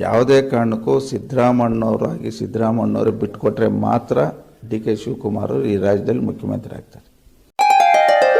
ಯಾವುದೇ ಕಾರಣಕ್ಕೂ ಸಿದ್ದರಾಮಣ್ಣವರಾಗಿ ಸಿದ್ದರಾಮಣ್ಣವರು ಬಿಟ್ಕೊಟ್ರೆ ಮಾತ್ರ ಡಿ ಕೆ ಶಿವಕುಮಾರ್ ಈ ರಾಜ್ಯದಲ್ಲಿ ಮುಖ್ಯಮಂತ್ರಿ ಆಗ್ತಾರೆ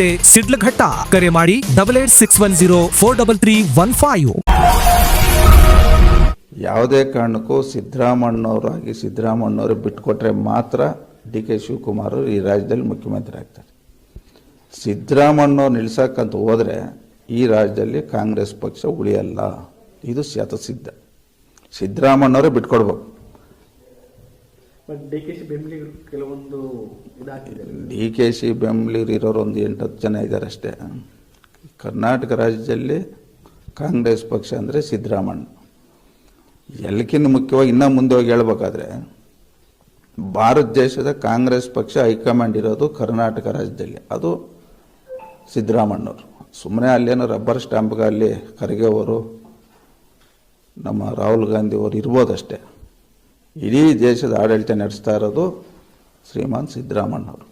ಸಿಡ್ಲಘಟ್ಟ ಕರೆ ಮಾಡಿ double eight six one zero four double three one five ಯಾವುದೇ ಕಾರಣಕ್ಕೂ ಸಿದ್ದರಾಮಣ್ಣವರಾಗಿ ಸಿದ್ದರಾಮಣ್ಣವರು ಬಿಟ್ಕೊಟ್ರೆ ಮಾತ್ರ ಡಿ ಕೆ ಶಿವಕುಮಾರ್ ಈ ರಾಜ್ಯದಲ್ಲಿ ಮುಖ್ಯಮಂತ್ರಿ ಆಗ್ತಾರೆ ಸಿದ್ದರಾಮಣ್ಣವ್ರು ನಿಲ್ಸಕ್ಕಂತ ಹೋದರೆ ಈ ರಾಜ್ಯದಲ್ಲಿ ಕಾಂಗ್ರೆಸ್ ಪಕ್ಷ ಉಳಿಯಲ್ಲ. ಇದು ಶತಸಿದ್ಧ. ಸಿದ್ದರಾಮಣ್ಣವರೇ ಬಿಟ್ಕೊಡ್ಬೇಕು. ಡಿ ಕೆ ಸಿ ಬೆಂಬಲಿಗರು ಕೆಲವೊಂದು ಇರೋರು ಒಂದು ಎಂಟತ್ತು ಜನ ಇದ್ದಾರೆ ಅಷ್ಟೇ. ಕರ್ನಾಟಕ ರಾಜ್ಯದಲ್ಲಿ ಕಾಂಗ್ರೆಸ್ ಪಕ್ಷ ಅಂದರೆ ಸಿದ್ದರಾಮಣ್ಣ ಎಲ್ಲಕ್ಕಿಂತ ಮುಖ್ಯವಾಗಿ ಇನ್ನೂ ಮುಂದೆ ಹೋಗಿ ಹೇಳ್ಬೇಕಾದ್ರೆ, ಭಾರತ ದೇಶದ ಕಾಂಗ್ರೆಸ್ ಪಕ್ಷ ಹೈಕಮಾಂಡ್ ಇರೋದು ಕರ್ನಾಟಕ ರಾಜ್ಯದಲ್ಲಿ. ಅದು ಸಿದ್ದರಾಮಣ್ಣವ್ರು ಸುಮ್ಮನೆ ಅಲ್ಲೇನೋ ರಬ್ಬರ್ ಸ್ಟ್ಯಾಂಪ್ಗೆ ಅಲ್ಲಿ ಖರ್ಗೆ ಅವರು ನಮ್ಮ ರಾಹುಲ್ ಗಾಂಧಿ ಅವರು ಇರ್ಬೋದಷ್ಟೇ. ಇಡೀ ದೇಶದ ಆಡಳಿತ ನಡೆಸ್ತಾ ಇರೋದು ಶ್ರೀಮಾನ್ ಸಿದ್ದರಾಮಣ್ಣವರು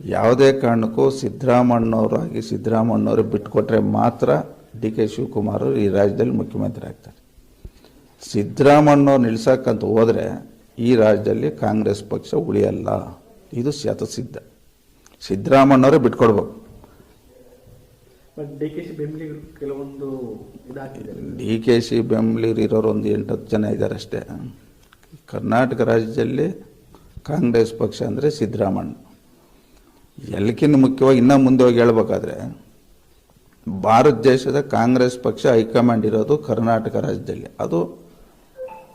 ಯಾವುದೇ ಕಾರಣಕ್ಕೂ ಸಿದ್ದರಾಮಣ್ಣವರಾಗಿ ಸಿದ್ದರಾಮಣ್ಣವರು ಬಿಟ್ಕೊಟ್ರೆ ಮಾತ್ರ ಡಿ ಕೆ ಶಿವಕುಮಾರ್ ಈ ರಾಜ್ಯದಲ್ಲಿ ಮುಖ್ಯಮಂತ್ರಿ ಆಗ್ತಾರೆ. ಸಿದ್ದರಾಮಣ್ಣವ್ರು ನಿಲ್ಸಕ್ಕಂತ ಹೋದರೆ ಈ ರಾಜ್ಯದಲ್ಲಿ ಕಾಂಗ್ರೆಸ್ ಪಕ್ಷ ಉಳಿಯಲ್ಲ. ಇದು ಶತಸಿದ್ಧ. ಸಿದ್ದರಾಮಣ್ಣವರೇ ಬಿಟ್ಕೊಡ್ಬೇಕು. ಬಟ್ ಡಿ ಕೆ ಶಿ ಬೆಂಬಲಿಗರು ಕೆಲವೊಂದು ಇದಾಕಿದ್ದಾರೆ ಡಿ ಕೆ ಶಿ ಬೆಂಬಲಿಗರು ಇರೋರು ಒಂದು ಎಂಟತ್ತು ಜನ ಇದ್ದಾರೆ ಅಷ್ಟೇ. ಕರ್ನಾಟಕ ರಾಜ್ಯದಲ್ಲಿ ಕಾಂಗ್ರೆಸ್ ಪಕ್ಷ ಅಂದರೆ ಸಿದ್ದರಾಮಣ್ಣ ಎಲ್ಲಕ್ಕಿಂತ ಮುಖ್ಯವಾಗಿ ಇನ್ನೂ ಮುಂದೆ ಹೋಗಿ ಹೇಳ್ಬೇಕಾದ್ರೆ, ಭಾರತ ದೇಶದ ಕಾಂಗ್ರೆಸ್ ಪಕ್ಷ ಹೈಕಮಾಂಡ್ ಇರೋದು ಕರ್ನಾಟಕ ರಾಜ್ಯದಲ್ಲಿ. ಅದು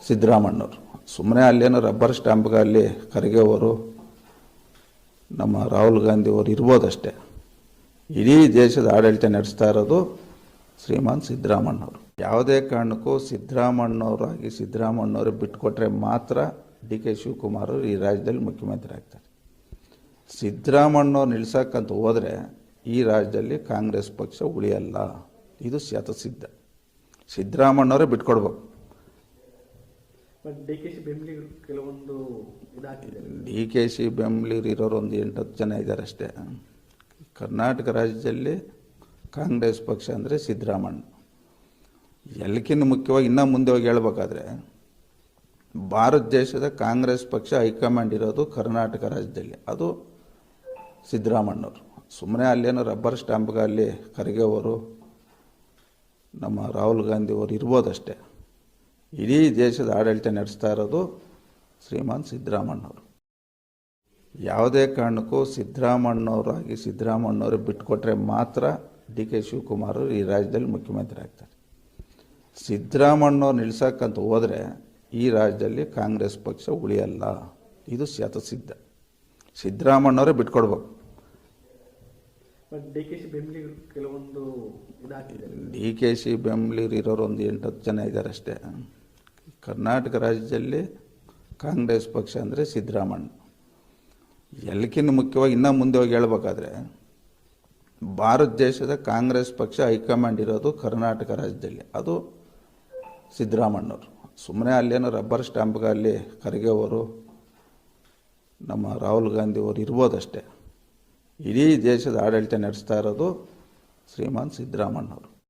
ಸಿದ್ದರಾಮಣ್ಣವರು ಸುಮ್ಮನೆ ಅಲ್ಲೇನೋ ರಬ್ಬರ್ ಸ್ಟ್ಯಾಂಪ್ಗೆ ಅಲ್ಲಿ ಖರ್ಗೆ ಅವರು ನಮ್ಮ ರಾಹುಲ್ ಗಾಂಧಿ ಅವರು ಇರ್ಬೋದಷ್ಟೇ. ಇಡೀ ದೇಶದ ಆಡಳಿತ ನಡೆಸ್ತಾ ಇರೋದು ಶ್ರೀಮಾನ್ ಸಿದ್ದರಾಮಣ್ಣವರು ಯಾವುದೇ ಕಾರಣಕ್ಕೂ ಸಿದ್ದರಾಮಣ್ಣವರಾಗಿ ಸಿದ್ದರಾಮಣ್ಣವರು ಬಿಟ್ಕೊಟ್ರೆ ಮಾತ್ರ ಡಿ ಕೆ ಶಿವಕುಮಾರ್ ಈ ರಾಜ್ಯದಲ್ಲಿ ಮುಖ್ಯಮಂತ್ರಿ ಆಗ್ತಾರೆ ಸಿದ್ದರಾಮಣ್ಣವ್ರು ನಿಲ್ಸಕ್ಕಂತ ಹೋದರೆ ಈ ರಾಜ್ಯದಲ್ಲಿ ಕಾಂಗ್ರೆಸ್ ಪಕ್ಷ ಉಳಿಯಲ್ಲ. ಇದು ಶತಸಿದ್ಧ ಸಿದ್ದರಾಮಣ್ಣವರೇ ಬಿಟ್ಕೊಡ್ಬೇಕು. ಬಟ್ ಡಿ ಕೆ ಶಿ ಬೆಂಬಲಿಗರು ಕೆಲವೊಂದು ಡಿ ಕೆ ಶಿ ಇರೋರು ಒಂದು ಎಂಟತ್ತು ಜನ ಇದ್ದಾರೆ ಅಷ್ಟೇ. ಕರ್ನಾಟಕ ರಾಜ್ಯದಲ್ಲಿ ಕಾಂಗ್ರೆಸ್ ಪಕ್ಷ ಅಂದರೆ ಸಿದ್ದರಾಮಣ್ಣ ಎಲ್ಲಕ್ಕಿಂತ ಮುಖ್ಯವಾಗಿ ಇನ್ನೂ ಮುಂದೆ ಹೋಗಿ ಹೇಳ್ಬೇಕಾದ್ರೆ, ಭಾರತ ದೇಶದ ಕಾಂಗ್ರೆಸ್ ಪಕ್ಷ ಹೈಕಮಾಂಡ್ ಇರೋದು ಕರ್ನಾಟಕ ರಾಜ್ಯದಲ್ಲಿ. ಅದು ಸಿದ್ದರಾಮಣ್ಣವರು ಸುಮ್ಮನೆ ಅಲ್ಲೇನೋ ರಬ್ಬರ್ ಸ್ಟ್ಯಾಂಪ್ಗೆ ಅಲ್ಲಿ ಖರ್ಗೆ ಅವರು ನಮ್ಮ ರಾಹುಲ್ ಗಾಂಧಿ ಅವರು ಇರ್ಬೋದಷ್ಟೇ. ಇಡೀ ದೇಶದ ಆಡಳಿತ ನಡೆಸ್ತಾ ಇರೋದು ಶ್ರೀಮಾನ್ ಸಿದ್ದರಾಮಣ್ಣವರು ಯಾವುದೇ ಕಾರಣಕ್ಕೂ ಸಿದ್ದರಾಮಣ್ಣವರಾಗಿ ಸಿದ್ದರಾಮಣ್ಣವರು ಬಿಟ್ಕೊಟ್ರೆ ಮಾತ್ರ ಡಿ ಕೆ ಶಿವಕುಮಾರ್ ಈ ರಾಜ್ಯದಲ್ಲಿ ಮುಖ್ಯಮಂತ್ರಿ ಆಗ್ತಾರೆ. ಸಿದ್ದರಾಮಣ್ಣವ್ರು ನಿಲ್ಸಕ್ಕಂತ ಹೋದರೆ ಈ ರಾಜ್ಯದಲ್ಲಿ ಕಾಂಗ್ರೆಸ್ ಪಕ್ಷ ಉಳಿಯಲ್ಲ. ಇದು ಶತಸಿದ್ಧ ಸಿದ್ದರಾಮಣ್ಣವರೇ ಬಿಟ್ಕೊಡ್ಬೇಕು. ಡಿ ಕೆ ಸಿ ಬೆಂಬಲಿಗರು ಕೆಲವೊಂದು ಡಿ ಕೆ ಸಿ ಒಂದು ಹತ್ತು ಜನ ಇದ್ದಾರೆ ಅಷ್ಟೇ. ಕರ್ನಾಟಕ ರಾಜ್ಯದಲ್ಲಿ ಕಾಂಗ್ರೆಸ್ ಪಕ್ಷ ಅಂದರೆ ಸಿದ್ದರಾಮಣ್ಣ ಎಲ್ಲಕ್ಕಿಂತ ಮುಖ್ಯವಾಗಿ ಇನ್ನೂ ಮುಂದೆ ಹೋಗಿ ಹೇಳ್ಬೇಕಾದ್ರೆ ಭಾರತ ದೇಶದ ಕಾಂಗ್ರೆಸ್ ಪಕ್ಷ ಹೈಕಮಾಂಡ್ ಇರೋದು ಕರ್ನಾಟಕ ರಾಜ್ಯದಲ್ಲಿ. ಅದು ಸಿದ್ದರಾಮಣ್ಣವರು ಸುಮ್ಮನೆ ಅಲ್ಲೇನೋ ರಬ್ಬರ್ ಸ್ಟ್ಯಾಂಪ್ಗೆ ಅಲ್ಲಿ ಖರ್ಗೆ ಅವರು ನಮ್ಮ ರಾಹುಲ್ ಗಾಂಧಿ ಅವರು ಇರ್ಬೋದಷ್ಟೇ. ಇಡೀ ದೇಶದ ಆಡಳಿತ ನಡೆಸ್ತಾ ಇರೋದು ಶ್ರೀಮಾನ್ ಸಿದ್ದರಾಮಣ್ಣವರು